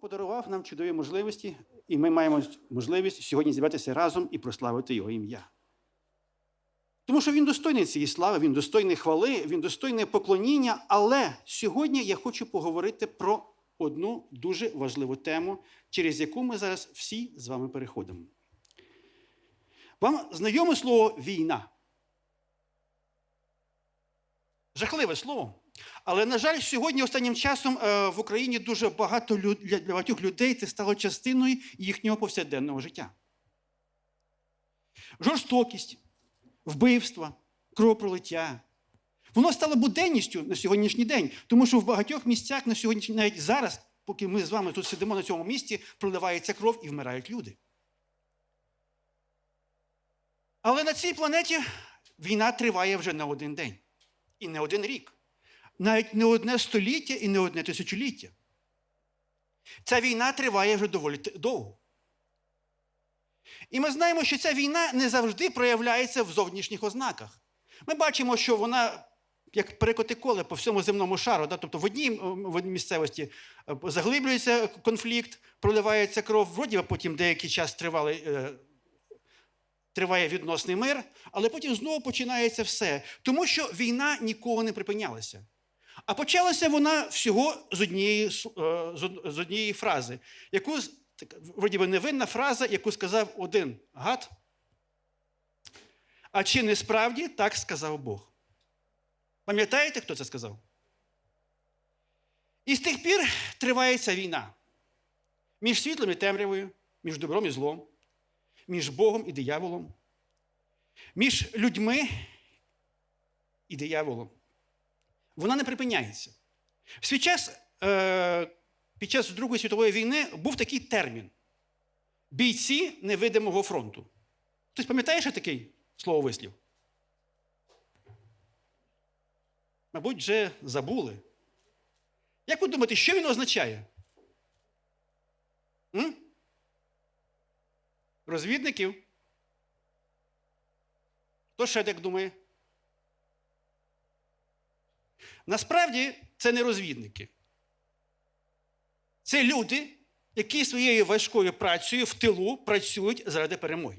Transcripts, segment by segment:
подарував нам чудові можливості, і ми маємо можливість сьогодні зібратися разом і прославити Його ім'я. Тому що він достойний цієї слави, він достойний хвали, він достойний поклоніння. Але сьогодні я хочу поговорити про одну дуже важливу тему, через яку ми зараз всі з вами переходимо. Вам знайоме слово війна? Жахливе слово. Але, на жаль, сьогодні останнім часом е, в Україні дуже багато для багатьох людей це стало частиною їхнього повсякденного життя. Жорстокість, вбивства, кровопролиття. Воно стало буденністю на сьогоднішній день, тому що в багатьох місцях на сьогоднішній навіть зараз, поки ми з вами тут сидимо на цьому місці, проливається кров і вмирають люди. Але на цій планеті війна триває вже не один день і не один рік, навіть не одне століття і не одне тисячоліття. Ця війна триває вже доволі довго. І ми знаємо, що ця війна не завжди проявляється в зовнішніх ознаках. Ми бачимо, що вона, як перекоти коле по всьому земному шару, да? тобто в одній, в одній місцевості е, заглиблюється конфлікт, проливається кров, вроді потім деякий час тривалий, е, триває відносний мир, але потім знову починається все. Тому що війна ніколи не припинялася. А почалася вона всього з однієї, е, з однієї фрази, яку вроді би невинна фраза, яку сказав один гад. А чи не справді так сказав Бог? Пам'ятаєте, хто це сказав? І з тих пір триває ця війна між світлом і темрявою, між добром і злом, між Богом і дияволом, між людьми і дияволом. Вона не припиняється. В свій час, е, під час Другої світової війни був такий термін бійці невидимого фронту. Хтось пам'ятає, що такий слововислів? Мабуть, вже забули. Як ви думаєте, що він означає? М? Розвідників? Хто ще так думає? Насправді це не розвідники. Це люди, які своєю важкою працею в тилу працюють заради перемоги.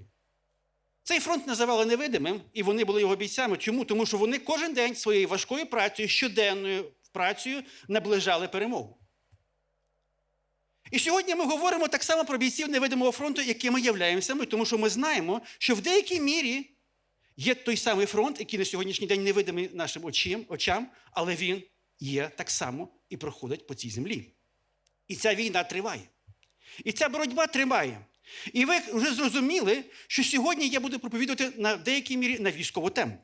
Цей фронт називали невидимим, і вони були його бійцями. Чому? Тому що вони кожен день своєю важкою працею, щоденною працею наближали перемогу. І сьогодні ми говоримо так само про бійців невидимого фронту, якими являємося ми, тому що ми знаємо, що в деякій мірі є той самий фронт, який на сьогоднішній день невидимий нашим очам, очам, але він є так само і проходить по цій землі. І ця війна триває. І ця боротьба триває. І ви вже зрозуміли, що сьогодні я буду проповідувати на деякій мірі на військову тему.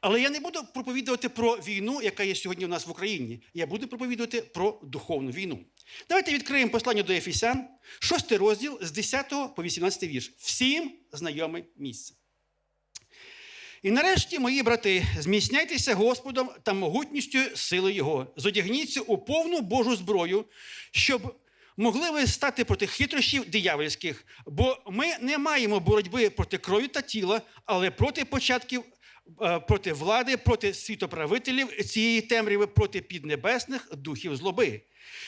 Але я не буду проповідувати про війну, яка є сьогодні у нас в Україні. Я буду проповідувати про духовну війну. Давайте відкриємо послання до Ефесян, 6 розділ з 10 по 18 вірш. Всім знайоме місце. І нарешті, мої брати, зміцняйтеся Господом та могутністю сили Його. Зодягніться у повну Божу зброю, щоб могли ви стати проти хитрощів диявольських. Бо ми не маємо боротьби проти крові та тіла, але проти початків, проти влади, проти світоправителів цієї темряви, проти піднебесних духів злоби.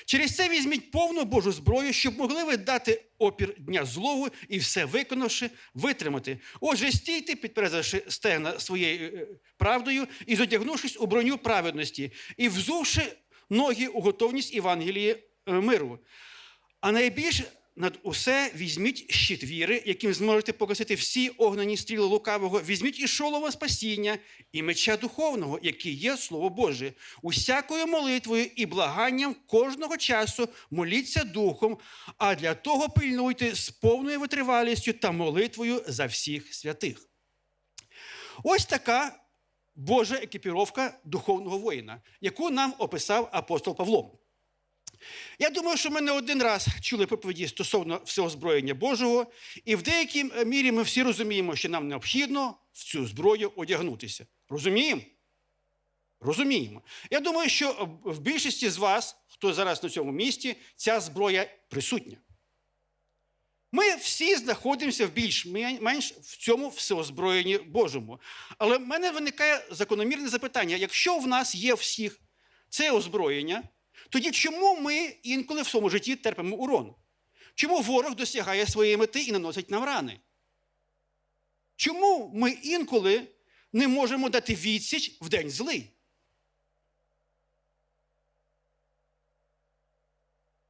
Через це візьміть повну Божу зброю, щоб могли ви дати опір дня злову і все виконавши, витримати. Отже, стійте, підперезавши стегна своєю е, правдою і зодягнувшись у броню праведності, і взувши ноги у готовність Євангелії е, миру. А найбільш над усе візьміть щит віри, яким зможете погасити всі огнені стріли лукавого, візьміть і шолома спасіння, і меча духовного, який є Слово Боже. Усякою молитвою і благанням кожного часу моліться духом, а для того пильнуйте з повною витривалістю та молитвою за всіх святих. Ось така Божа екіпіровка духовного воїна, яку нам описав апостол Павло. Я думаю, що ми не один раз чули проповіді стосовно всеозброєння Божого, і в деякій мірі ми всі розуміємо, що нам необхідно в цю зброю одягнутися. Розуміємо? Розуміємо. Я думаю, що в більшості з вас, хто зараз на цьому місці, ця зброя присутня. Ми всі знаходимося в більш-менш в цьому всеозброєнні Божому. Але в мене виникає закономірне запитання: якщо в нас є всіх це озброєння, Тоді чому ми інколи в своєму житті терпимо урон? Чому ворог досягає своєї мети і наносить нам рани? Чому ми інколи не можемо дати відсіч в день злий?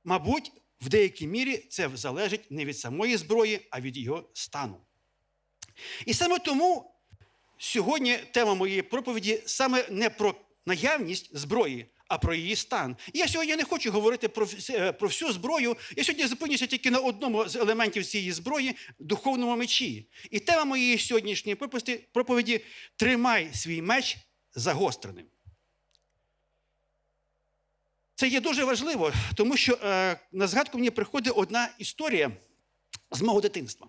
Мабуть, в деякій мірі це залежить не від самої зброї, а від його стану. І саме тому сьогодні тема моєї проповіді саме не про наявність зброї, а про її стан. І я сьогодні не хочу говорити про, е, про всю зброю. Я сьогодні зупинюся тільки на одному з елементів цієї зброї духовному мечі. І тема моєї сьогоднішньої проповіді, Тримай свій меч загостреним. Це є дуже важливо, тому що е, на згадку мені приходить одна історія з мого дитинства.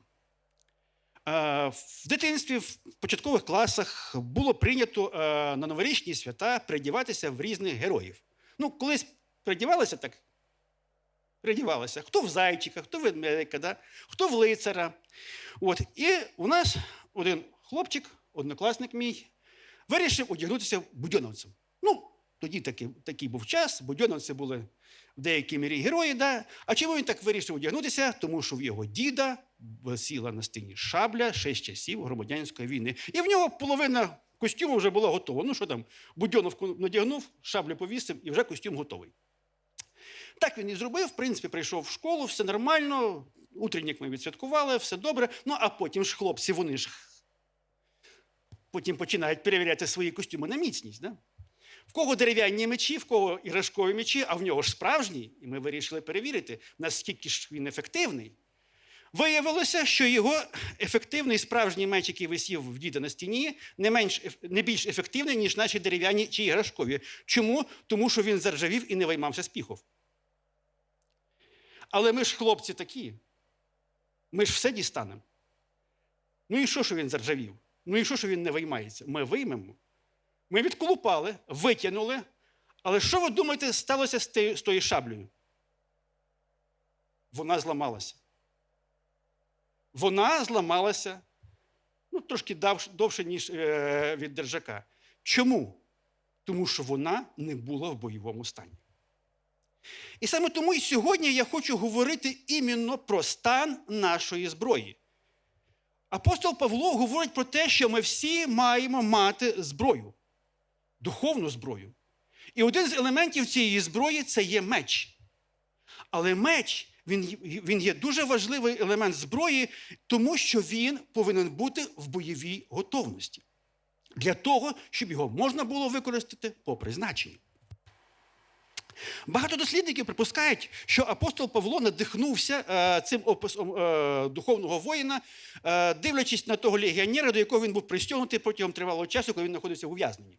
Е, в дитинстві, в початкових класах було прийнято е, на новорічні свята придіватися в різних героїв. Ну, колись придівалися так, придівалися. Хто в зайчика, хто в ведмедика, да? хто в лицара. От. І у нас один хлопчик, однокласник мій, вирішив одягнутися будьоновцем. Ну, тоді такий, такий був час, будьоновці були в деякій мірі герої. Да? А чому він так вирішив одягнутися? Тому що в його діда висіла на стіні шабля ще з часів громадянської війни. І в нього половина костюму вже була готова. Ну що там, будьоновку надягнув, шаблю повісив і вже костюм готовий. Так він і зробив. В принципі, прийшов в школу, все нормально. Утреннік ми відсвяткували, все добре. Ну а потім ж хлопці, вони ж потім починають перевіряти свої костюми на міцність. Да? В кого дерев'яні мечі, в кого іграшкові мечі, а в нього ж справжній. І ми вирішили перевірити, наскільки ж він ефективний. Виявилося, що його ефективний справжній меч, який висів в діда на стіні, не, менш, не більш ефективний, ніж наші дерев'яні чи іграшкові. Чому? Тому що він заржавів і не виймався з піхов. Але ми ж хлопці такі. Ми ж все дістанемо. Ну і що, що він заржавів? Ну і що, що він не виймається? Ми виймемо. Ми відколупали, витягнули. Але що ви думаєте, сталося з тою шаблею? Вона зламалася. Вона зламалася ну, трошки довше, ніж е, від держака. Чому? Тому що вона не була в бойовому стані. І саме тому і сьогодні я хочу говорити іменно про стан нашої зброї. Апостол Павло говорить про те, що ми всі маємо мати зброю, духовну зброю. І один з елементів цієї зброї це є меч. Але меч він, він є дуже важливий елемент зброї, тому що він повинен бути в бойовій готовності для того, щоб його можна було використати по призначенню. Багато дослідників припускають, що апостол Павло надихнувся е, цим описом е, духовного воїна, е, дивлячись на того легіонера, до якого він був пристягнутий протягом тривалого часу, коли він знаходився в ув'язненні.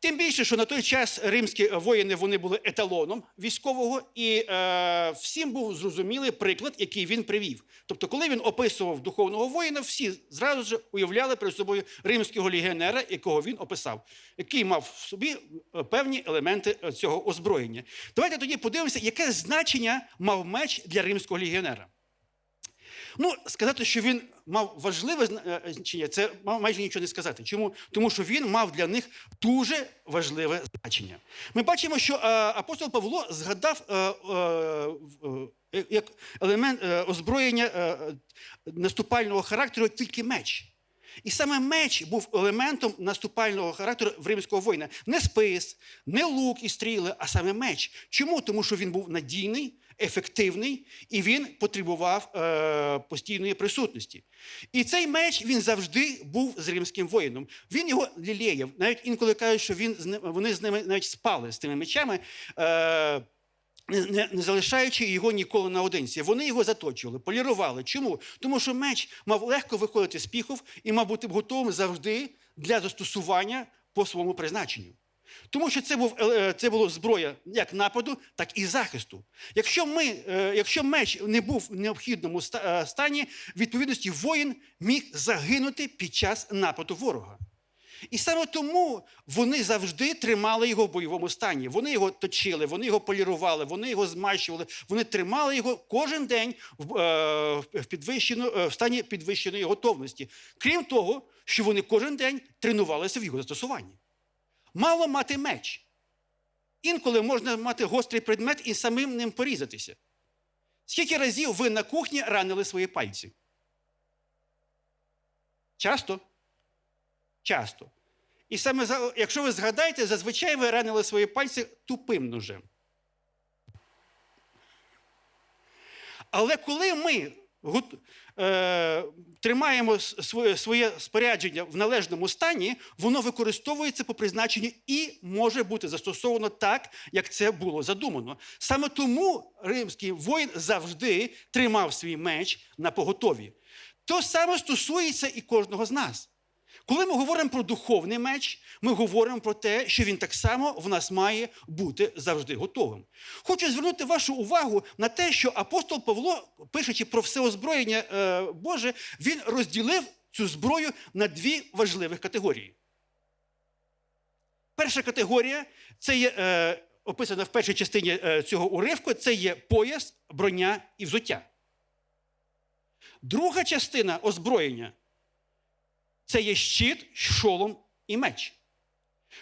Тим більше, що на той час римські воїни вони були еталоном військового, і е, всім був зрозумілий приклад, який він привів. Тобто, коли він описував духовного воїна, всі зразу ж уявляли перед собою римського легіонера, якого він описав, який мав в собі е, певні елементи е, цього озброєння. Давайте тоді подивимося, яке значення мав меч для римського легіонера. Ну, сказати, що він мав важливе е, значення, це майже нічого не сказати. Чому? Тому що він мав для них дуже важливе значення. Ми бачимо, що е, апостол Павло згадав е, е, е, як елемент е, озброєння е, наступального характеру тільки меч. І саме меч був елементом наступального характеру в римського воїна. Не спис, не лук і стріли, а саме меч. Чому? Тому що він був надійний, ефективний і він потребував е, постійної присутності. І цей меч він завжди був з римським воїном. Він його лілеяв. Навіть інколи кажуть, що він вони з ними навіть спали з тими мечами. Е, не, не залишаючи його ніколи наодинці. Вони його заточували, полірували. Чому? Тому що меч мав легко виходити з піхов і мав бути готовим завжди для застосування по своєму призначенню. Тому що це, був, е, це було зброя як нападу, так і захисту. Якщо, ми, е, якщо меч не був в необхідному е, стані, відповідності воїн міг загинути під час нападу ворога. І саме тому вони завжди тримали його в бойовому стані. Вони його точили, вони його полірували, вони його змащували, вони тримали його кожен день в, е, підвищено- е, в стані підвищеної готовності. Крім того, що вони кожен день тренувалися в його застосуванні. Мало мати меч. інколи можна мати гострий предмет і самим ним порізатися. Скільки разів ви на кухні ранили свої пальці? Часто? Часто. І саме якщо ви згадаєте, зазвичай ви ранили свої пальці тупим ножем. Але коли ми тримаємо своє, своє спорядження в належному стані, воно використовується по призначенню і може бути застосовано так, як це було задумано. Саме тому римський воїн завжди тримав свій меч на поготові. То саме стосується і кожного з нас. Коли ми говоримо про духовний меч, ми говоримо про те, що він так само в нас має бути завжди готовим. Хочу звернути вашу увагу на те, що апостол Павло, пишучи про все озброєння е, Боже, він розділив цю зброю на дві важливих категорії. Перша категорія це є е, описана в першій частині е, цього уривку, це є пояс, броня і взуття. Друга частина озброєння це є щит, шолом і меч.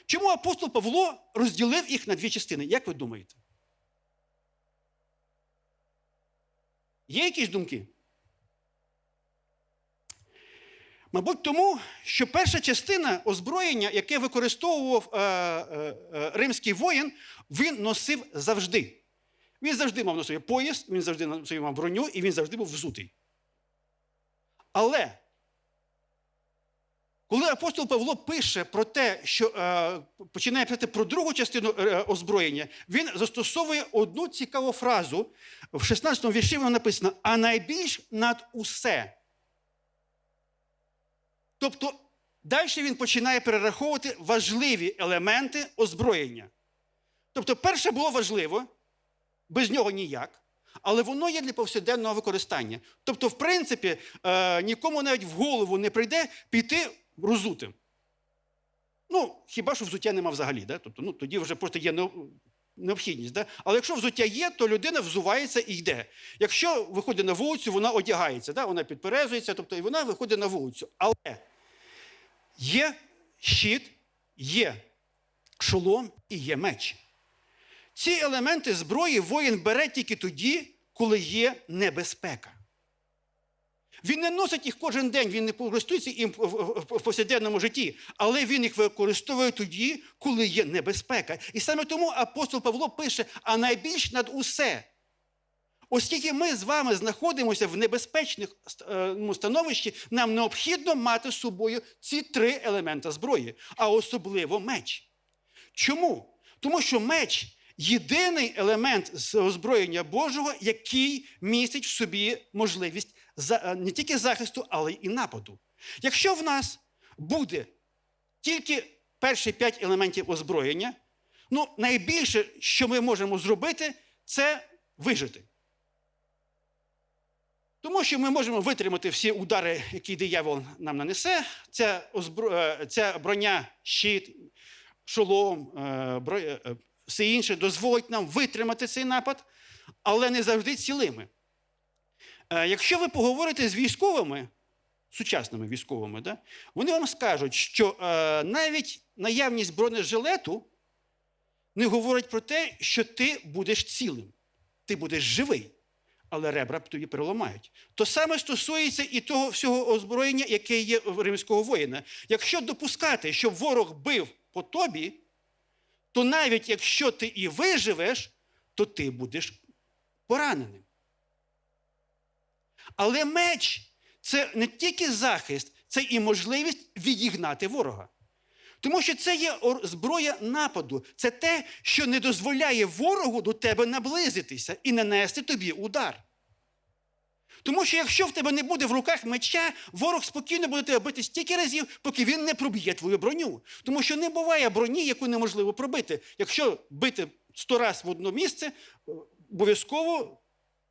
Чому апостол Павло розділив їх на дві частини? Як ви думаєте? Є якісь думки? Мабуть, тому, що перша частина озброєння, яке використовував е, е, е, римський воїн, він носив завжди. Він завжди мав на собі пояс, він завжди на собі мав броню, і він завжди був взутий. Але коли апостол Павло пише про те, що е, починає писати про другу частину е, озброєння, він застосовує одну цікаву фразу. В 16 вірші воно написано: а найбільш над усе. Тобто далі він починає перераховувати важливі елементи озброєння. Тобто, перше було важливо, без нього ніяк, але воно є для повсякденного використання. Тобто, в принципі, е, нікому навіть в голову не прийде піти розутим. Ну, хіба що взуття нема взагалі, да? тобто, ну, тоді вже просто є необхідність. Да? Але якщо взуття є, то людина взувається і йде. Якщо виходить на вулицю, вона одягається, да? вона підперезується, тобто і вона виходить на вулицю. Але є щит, є шолом і є меч. Ці елементи зброї воїн бере тільки тоді, коли є небезпека. Він не носить їх кожен день, він не користується їм в- повсякденному житті, але він їх використовує тоді, коли є небезпека. І саме тому апостол Павло пише: а найбільш над усе. Оскільки ми з вами знаходимося в небезпечних е, ну, становищі, нам необхідно мати з собою ці три елемента зброї, а особливо меч. Чому? Тому що меч єдиний елемент озброєння Божого, який містить в собі можливість не тільки захисту, але й нападу. Якщо в нас буде тільки перші п'ять елементів озброєння, ну найбільше, що ми можемо зробити, це вижити. Тому що ми можемо витримати всі удари, які диявол нам нанесе. Ця, озбро... е, ця броня, щит, шолом, е, бро- е, е, все інше дозволить нам витримати цей напад, але не завжди цілими. Е, Якщо ви поговорите з військовими, сучасними військовими, да, вони вам скажуть, що е, навіть наявність бронежилету не говорить про те, що ти будеш цілим, ти будеш живий, але ребра тобі переламають. То саме стосується і того всього озброєння, яке є в римського воїна. Якщо допускати, щоб ворог бив по тобі, то навіть якщо ти і виживеш, то ти будеш пораненим. Але меч це не тільки захист, це і можливість відігнати ворога. Тому що це є зброя нападу, це те, що не дозволяє ворогу до тебе наблизитися і нанести тобі удар. Тому що якщо в тебе не буде в руках меча, ворог спокійно буде тебе бити стільки разів, поки він не проб'є твою броню. Тому що не буває броні, яку неможливо пробити. Якщо бити сто разів в одне місце, е, обов'язково,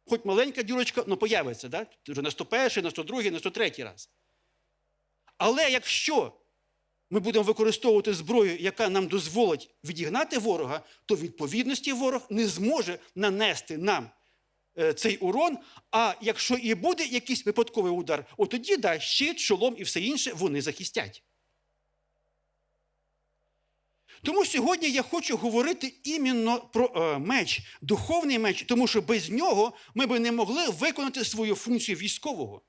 хоч маленька дюрочка, але появиться. Да? Вже на 101, на 102, на 103 раз. Але якщо ми будемо використовувати зброю, яка нам дозволить відігнати ворога, то відповідності ворог не зможе нанести нам е, цей урон. А якщо і буде якийсь випадковий удар, от тоді да, щит, шолом і все інше вони захистять. Тому сьогодні я хочу говорити іменно про е, меч, духовний меч, тому що без нього ми би не могли виконати свою функцію військового.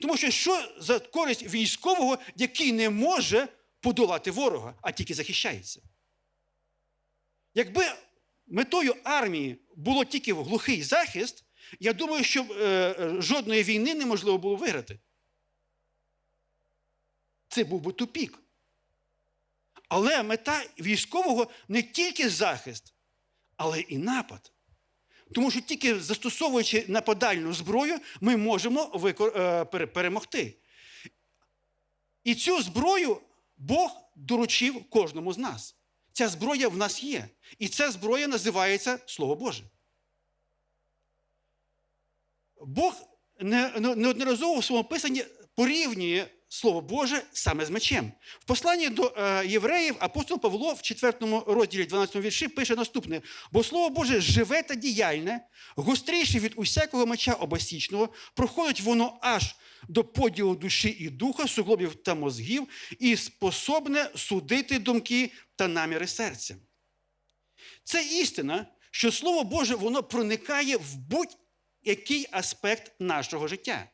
Тому що що за користь військового, який не може подолати ворога, а тільки захищається? Якби метою армії було тільки глухий захист, я думаю, що е, е, жодної війни неможливо було виграти. Це був би тупік. Але мета військового не тільки захист, але і напад. Тому що тільки застосовуючи нападальну зброю, ми можемо е, перемогти. І цю зброю Бог доручив кожному з нас. Ця зброя в нас є. І ця зброя називається Слово Боже. Бог не- не- неодноразово в своєму писанні порівнює Слово Боже саме з мечем. В посланні до е, євреїв апостол Павло в 4 розділі 12 вірші пише наступне: бо Слово Боже живе та діяльне, гостріше від усякого меча обосічного, проходить воно аж до поділу душі і духа, суглобів та мозгів, і способне судити думки та наміри серця. Це істина, що Слово Боже воно проникає в будь-який аспект нашого життя.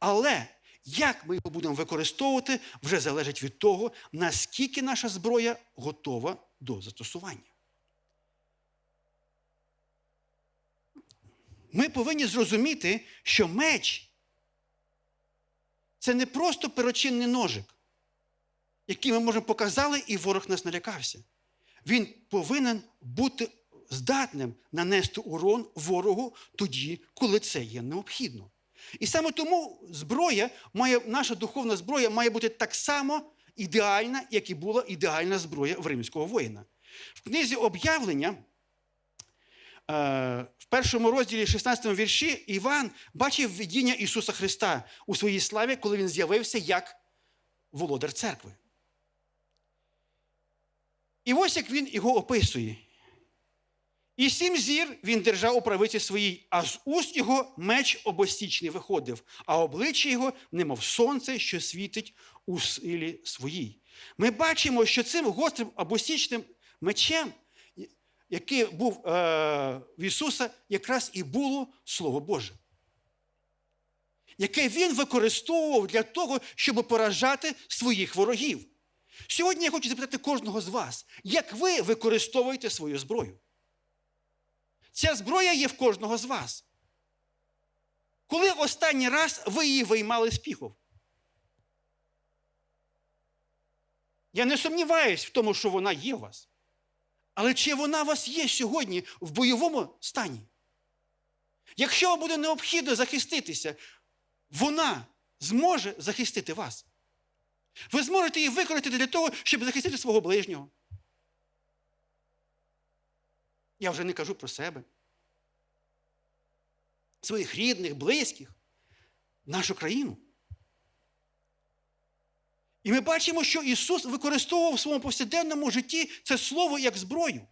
Але як ми його будемо використовувати, вже залежить від того, наскільки наша зброя готова до застосування. Ми повинні зрозуміти, що меч це не просто перочинний ножик, який ми можемо показали, і ворог нас налякався. Він повинен бути здатним нанести урон ворогу тоді, коли це є необхідно. І саме тому зброя має, наша духовна зброя має бути так само ідеальна, як і була ідеальна зброя в римського воїна. В книзі об'явлення, е, в першому розділі 16 вірші, Іван бачив видіння Ісуса Христа у своїй славі, коли він з'явився як володар церкви. І ось як він його описує. І сім зір він держав у правиці своїй, а з уст його меч обосічний виходив, а обличчя його, немов сонце, що світить у силі своїй. Ми бачимо, що цим гострим обосічним мечем, який був е, в Ісуса, якраз і було Слово Боже. Яке він використовував для того, щоб поражати своїх ворогів. Сьогодні я хочу запитати кожного з вас, як ви використовуєте свою зброю? Ця зброя є в кожного з вас. Коли останній раз ви її виймали з піхов? Я не сумніваюсь в тому, що вона є у вас. Але чи вона у вас є сьогодні в бойовому стані? Якщо вам буде необхідно захиститися, вона зможе захистити вас. Ви зможете її використати для того, щоб захистити свого ближнього. Я вже не кажу про себе. Своїх рідних, близьких, нашу країну. І ми бачимо, що Ісус використовував в своєму повсякденному житті це слово як зброю.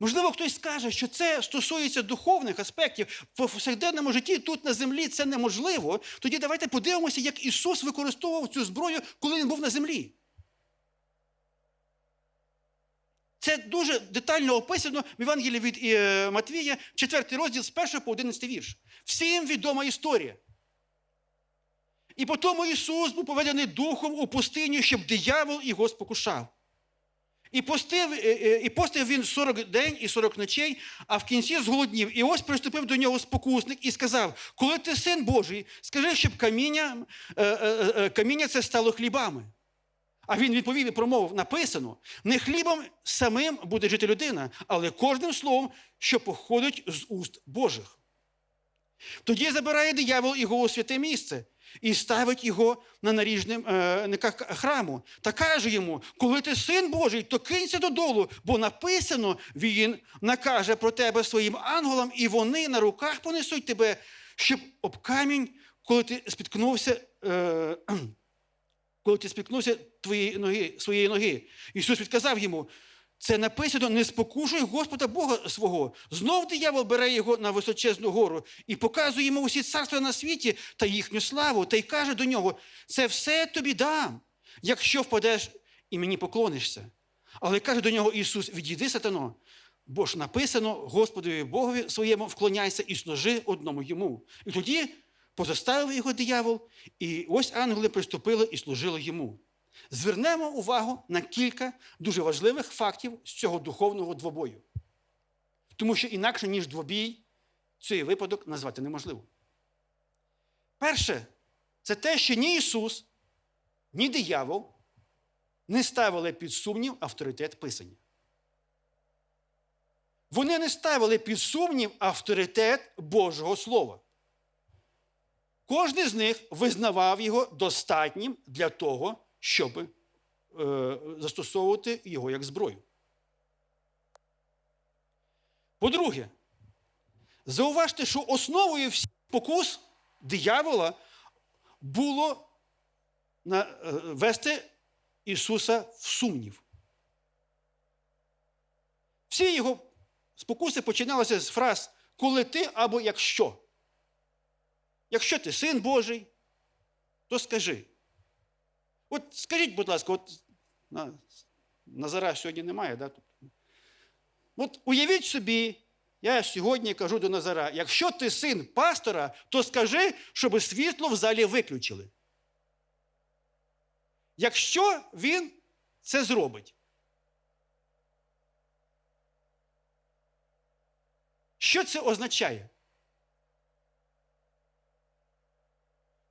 Можливо, хтось скаже, що це стосується духовних аспектів. В повсякденному житті тут на землі це неможливо. Тоді давайте подивимося, як Ісус використовував цю зброю, коли Він був на землі. Це дуже детально описано в Євангелії від е, Матвія, 4 розділ з 1 по 11 вірш. Всім відома історія. І по тому Ісус був поведений духом у пустиню, щоб диявол його спокушав. І постив, е, е, і постив він 40 день і 40 ночей, а в кінці зголоднів. І ось приступив до нього спокусник і сказав: Коли ти син Божий, скажи, щоб каміння, каміння це стало хлібами. А він відповів і промовив: написано: не хлібом самим буде жити людина, але кожним словом, що походить з уст Божих. Тоді забирає диявол його у святе місце і ставить його на наріжниках храму та каже йому: коли ти син Божий, то кинься додолу, бо написано, він накаже про тебе своїм ангелам, і вони на руках понесуть тебе, щоб об камінь, коли ти спіткнувся. Е- коли ти спікнувся твоєї ноги, своєї ноги. Ісус відказав йому: це написано: не спокушуй Господа Бога свого. Знов диявол бере його на височезну гору і показує йому усі царства на світі та їхню славу, та й каже до нього: це все тобі дам, якщо впадеш і мені поклонишся. Але каже до нього Ісус: Відійди, сатано, бо ж написано Господові Богові своєму вклоняйся і служи одному йому. І тоді позаставив його диявол, і ось ангели приступили і служили йому. Звернемо увагу на кілька дуже важливих фактів з цього духовного двобою. Тому що інакше, ніж двобій, цей випадок назвати неможливо. Перше, це те, що ні Ісус, ні диявол не ставили під сумнів авторитет Писання. Вони не ставили під сумнів авторитет Божого Слова. Кожен з них визнавав його достатнім для того, щоб е, застосовувати його як зброю. По-друге, зауважте, що основою всіх покус диявола було е, вести Ісуса в сумнів. Всі його спокуси починалися з фраз коли ти або якщо. Якщо ти син Божий, то скажи. От скажіть, будь ласка, от на, Назара сьогодні немає, да? От уявіть собі, я сьогодні кажу до Назара: якщо ти син пастора, то скажи, щоб світло в залі виключили. Якщо він це зробить. Що це означає?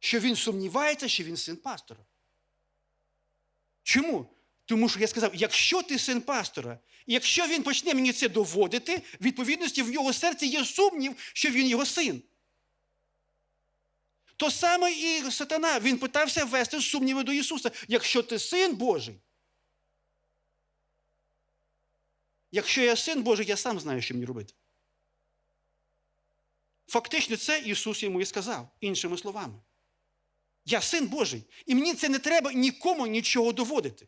Що він сумнівається, що він син пастора. Чому? Тому що я сказав, якщо ти син пастора, якщо він почне мені це доводити, в відповідності в його серці є сумнів, що він його син. То саме і сатана, він питався ввести сумніви до Ісуса. Якщо ти син Божий, якщо я син Божий, я сам знаю, що мені робити. Фактично, це Ісус йому і сказав, іншими словами. Я син Божий, і мені це не треба нікому нічого доводити.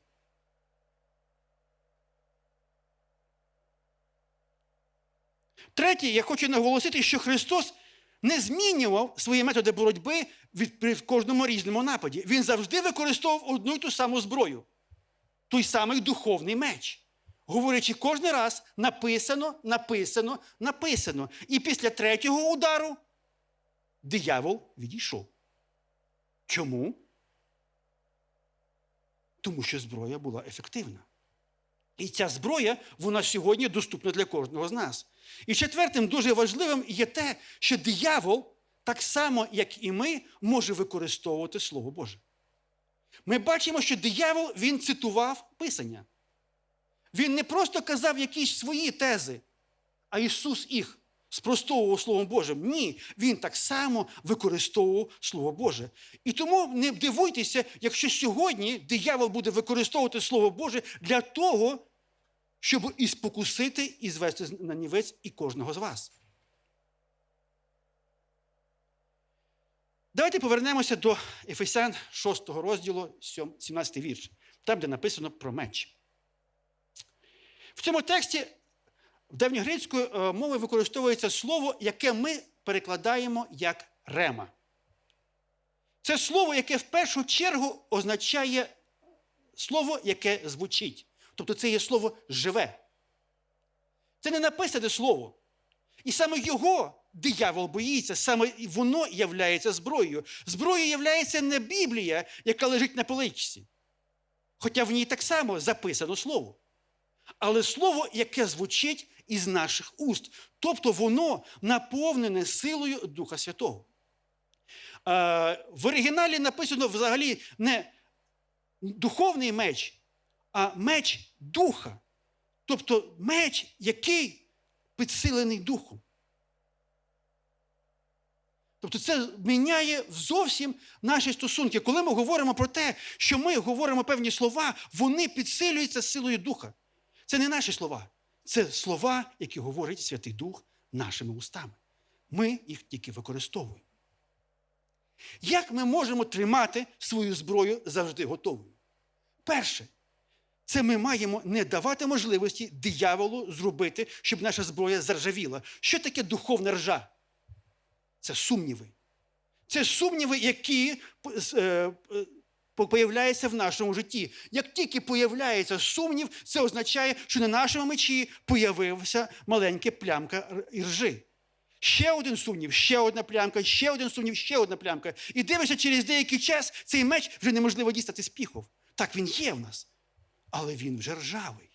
Третє, я хочу наголосити, що Христос не змінював свої методи боротьби від, при кожному різному нападі. Він завжди використовував одну й ту саму зброю, той самий духовний меч. Говорячи кожен раз написано, написано, написано. І після третього удару диявол відійшов. Чому? Тому що зброя була ефективна. І ця зброя, вона сьогодні доступна для кожного з нас. І четвертим, дуже важливим є те, що диявол, так само, як і ми, може використовувати Слово Боже. Ми бачимо, що диявол він цитував Писання. Він не просто казав якісь свої тези, а Ісус їх спростовував Словом Божим. Ні, Він так само використовував Слово Боже. І тому не дивуйтеся, якщо сьогодні диявол буде використовувати Слово Боже для того, щоб і спокусити, і звести на нівець і кожного з вас. Давайте повернемося до Ефесян 6 розділу, 17 вірш, там, де написано про меч. В цьому тексті давньогрецькою мовою використовується слово, яке ми перекладаємо як рема. Це слово, яке в першу чергу означає слово, яке звучить. Тобто це є слово живе. Це не написане слово. І саме його диявол боїться, саме воно являється зброєю. Зброєю являється не Біблія, яка лежить на поличці. Хоча в ній так само записано слово. Але слово, яке звучить із наших уст. Тобто воно наповнене силою Духа Святого. В оригіналі написано взагалі не духовний меч, а меч духа. Тобто меч, який підсилений духом. Тобто це міняє зовсім наші стосунки. Коли ми говоримо про те, що ми говоримо певні слова, вони підсилюються силою духа. Це не наші слова, це слова, які говорить Святий Дух нашими устами. Ми їх тільки використовуємо. Як ми можемо тримати свою зброю завжди готовою? Перше, це ми маємо не давати можливості дияволу зробити, щоб наша зброя заржавіла. Що таке духовна ржа? Це сумніви. Це сумніви, які по- появляється в нашому житті. Як тільки появляється сумнів, це означає, що на нашому мечі появилася маленька плямка іржи. Ще один сумнів, ще одна плямка, ще один сумнів, ще одна плямка. І дивишся, через деякий час цей меч вже неможливо дістати з піхов. Так він є в нас, але він вже ржавий.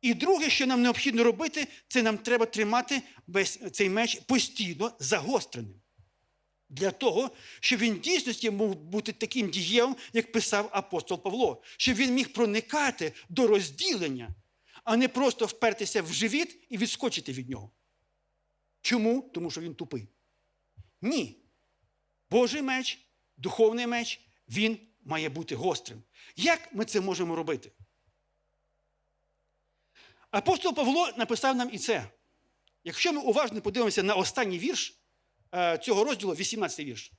І друге, що нам необхідно робити, це нам треба тримати цей меч постійно загостреним. Для того, щоб він в дійсності мав бути таким дієвим, як писав апостол Павло, щоб він міг проникати до розділення, а не просто впертися в живіт і відскочити від нього. Чому? Тому що він тупий. Ні. Божий меч, духовний меч, він має бути гострим. Як ми це можемо робити? Апостол Павло написав нам і це. Якщо ми уважно подивимося на останній вірш цього розділу, 18 вірш.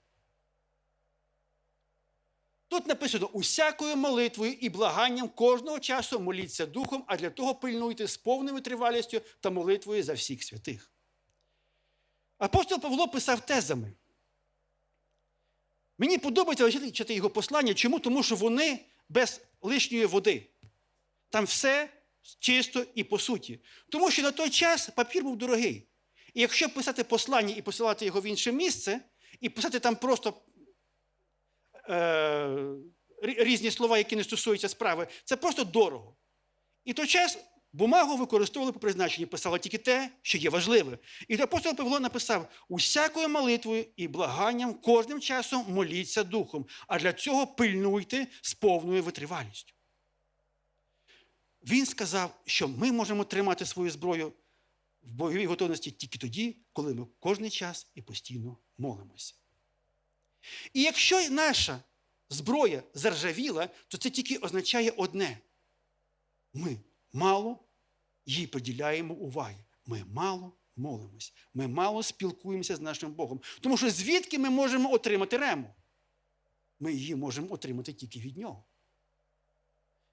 Тут написано: усякою молитвою і благанням кожного часу моліться духом, а для того пильнуйте з повною тривалістю та молитвою за всіх святих. Апостол Павло писав тезами. Мені подобається читати його послання. Чому? Тому що вони без лишньої води. Там все чисто і по суті. Тому що на той час папір був дорогий. І якщо писати послання і посилати його в інше місце, і писати там просто е, різні слова, які не стосуються справи, це просто дорого. І той час бумагу використовували по призначенню, писали тільки те, що є важливе. І апостол Павло написав: усякою молитвою і благанням кожним часом моліться духом, а для цього пильнуйте з повною витривалістю. Він сказав, що ми можемо тримати свою зброю в бойовій готовності тільки тоді, коли ми кожен час і постійно молимося. І якщо наша зброя заржавіла, то це тільки означає одне: ми мало їй приділяємо уваги. Ми мало молимось, ми мало спілкуємося з нашим Богом. Тому що звідки ми можемо отримати рему? Ми її можемо отримати тільки від нього.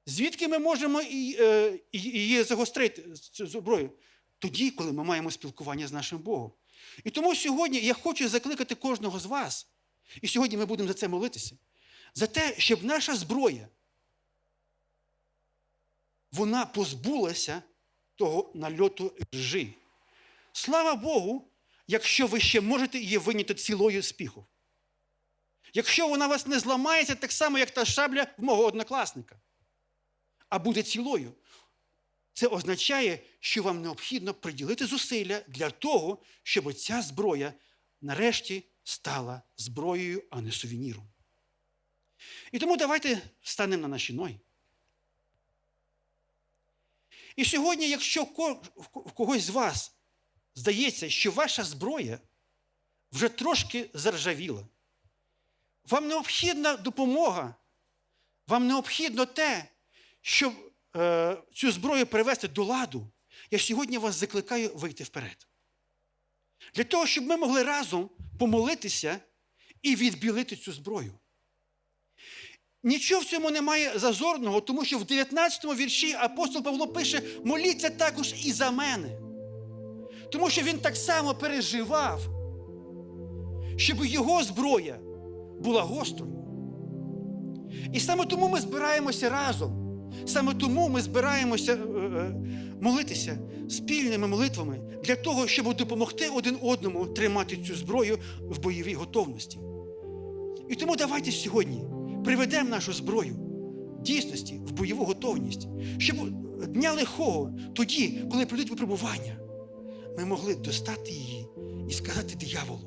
Звідки ми можемо е, її загострити цю зброю? Тоді, коли ми маємо спілкування з нашим Богом. І тому сьогодні я хочу закликати кожного з вас, і сьогодні ми будемо за це молитися, за те, щоб наша зброя, вона позбулася того нальоту ржи. Слава Богу, якщо ви ще можете її виняти цілою з. Якщо вона вас не зламається так само, як та шабля в мого однокласника, а буде цілою, це означає, що вам необхідно приділити зусилля для того, щоб ця зброя нарешті стала зброєю, а не сувеніром. І тому давайте встанемо на наші ноги. І сьогодні, якщо в когось з вас здається, що ваша зброя вже трошки заржавіла, вам необхідна допомога, вам необхідно те, щоб цю зброю привести до ладу, я сьогодні вас закликаю вийти вперед. Для того, щоб ми могли разом помолитися і відбілити цю зброю. Нічого в цьому немає зазорного, тому що в 19 вірші апостол Павло пише: моліться також і за мене. Тому що він так само переживав, щоб його зброя була гострою. І саме тому ми збираємося разом. Саме тому ми збираємося е, е, молитися спільними молитвами для того, щоб допомогти один одному тримати цю зброю в бойовій готовності. І тому давайте сьогодні приведемо нашу зброю в дійсності в бойову готовність, щоб дня лихого, тоді, коли прийдуть випробування, ми могли достати її і сказати дияволу: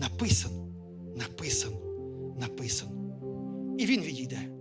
написано, написано, написано. І він відійде.